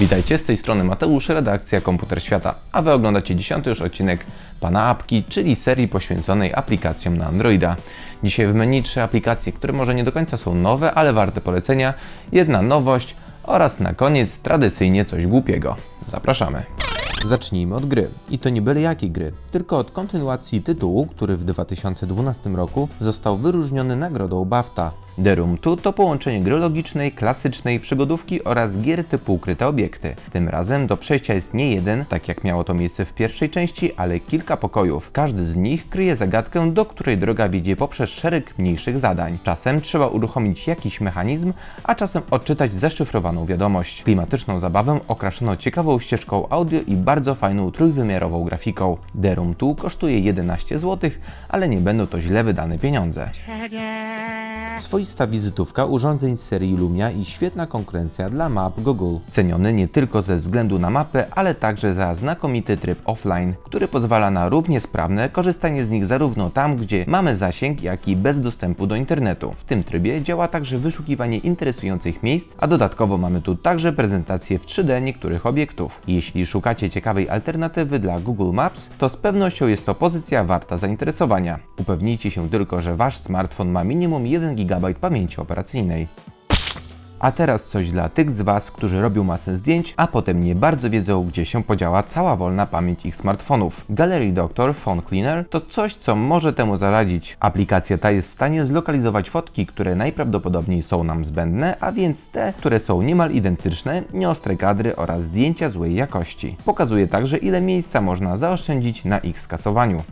Witajcie, z tej strony Mateusz, redakcja Komputer Świata, a Wy oglądacie dziesiąty już odcinek Pana Apki, czyli serii poświęconej aplikacjom na Androida. Dzisiaj w menu trzy aplikacje, które może nie do końca są nowe, ale warte polecenia, jedna nowość oraz na koniec tradycyjnie coś głupiego. Zapraszamy. Zacznijmy od gry. I to nie byle jakiej gry, tylko od kontynuacji tytułu, który w 2012 roku został wyróżniony nagrodą BAFTA. The Room 2 to połączenie gry logicznej, klasycznej, przygodówki oraz gier typu ukryte obiekty. Tym razem do przejścia jest nie jeden, tak jak miało to miejsce w pierwszej części, ale kilka pokojów. Każdy z nich kryje zagadkę, do której droga wiedzie poprzez szereg mniejszych zadań. Czasem trzeba uruchomić jakiś mechanizm, a czasem odczytać zaszyfrowaną wiadomość. Klimatyczną zabawę okraszono ciekawą ścieżką audio i bardzo fajną trójwymiarową grafiką. The Room 2 kosztuje 11 zł, ale nie będą to źle wydane pieniądze. Swoista wizytówka urządzeń z serii Lumia i świetna konkurencja dla map Google. Ceniony nie tylko ze względu na mapę, ale także za znakomity tryb offline, który pozwala na równie sprawne korzystanie z nich zarówno tam, gdzie mamy zasięg, jak i bez dostępu do internetu. W tym trybie działa także wyszukiwanie interesujących miejsc, a dodatkowo mamy tu także prezentację w 3D niektórych obiektów. Jeśli szukacie ciekawej alternatywy dla Google Maps, to z pewnością jest to pozycja warta zainteresowania. Upewnijcie się tylko, że wasz smartfon ma minimum 1 GB pamięci operacyjnej. A teraz coś dla tych z Was, którzy robią masę zdjęć, a potem nie bardzo wiedzą, gdzie się podziała cała wolna pamięć ich smartfonów. Gallery Doctor Phone Cleaner to coś, co może temu zaradzić. Aplikacja ta jest w stanie zlokalizować fotki, które najprawdopodobniej są nam zbędne, a więc te, które są niemal identyczne, nieostre kadry oraz zdjęcia złej jakości. Pokazuje także, ile miejsca można zaoszczędzić na ich skasowaniu.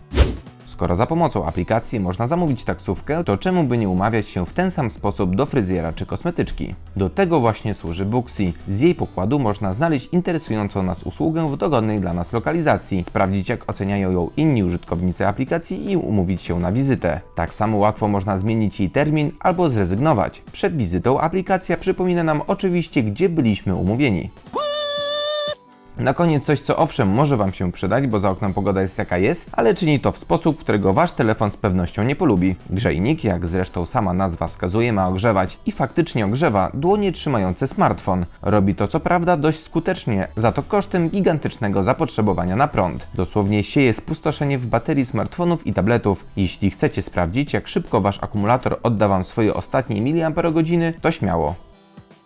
Skoro za pomocą aplikacji można zamówić taksówkę, to czemu by nie umawiać się w ten sam sposób do fryzjera czy kosmetyczki? Do tego właśnie służy Booksy. Z jej pokładu można znaleźć interesującą nas usługę w dogodnej dla nas lokalizacji, sprawdzić jak oceniają ją inni użytkownicy aplikacji i umówić się na wizytę. Tak samo łatwo można zmienić jej termin albo zrezygnować. Przed wizytą aplikacja przypomina nam oczywiście, gdzie byliśmy umówieni. Na koniec coś, co owszem może Wam się przydać, bo za oknem pogoda jest jaka jest, ale czyni to w sposób, którego Wasz telefon z pewnością nie polubi. Grzejnik, jak zresztą sama nazwa wskazuje, ma ogrzewać i faktycznie ogrzewa dłonie trzymające smartfon. Robi to co prawda dość skutecznie, za to kosztem gigantycznego zapotrzebowania na prąd. Dosłownie sieje spustoszenie w baterii smartfonów i tabletów. Jeśli chcecie sprawdzić, jak szybko Wasz akumulator odda Wam swoje ostatnie miliamperogodziny, to śmiało.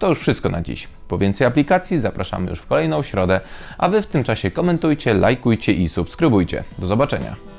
To już wszystko na dziś. Po więcej aplikacji zapraszamy już w kolejną środę, a Wy w tym czasie komentujcie, lajkujcie i subskrybujcie. Do zobaczenia.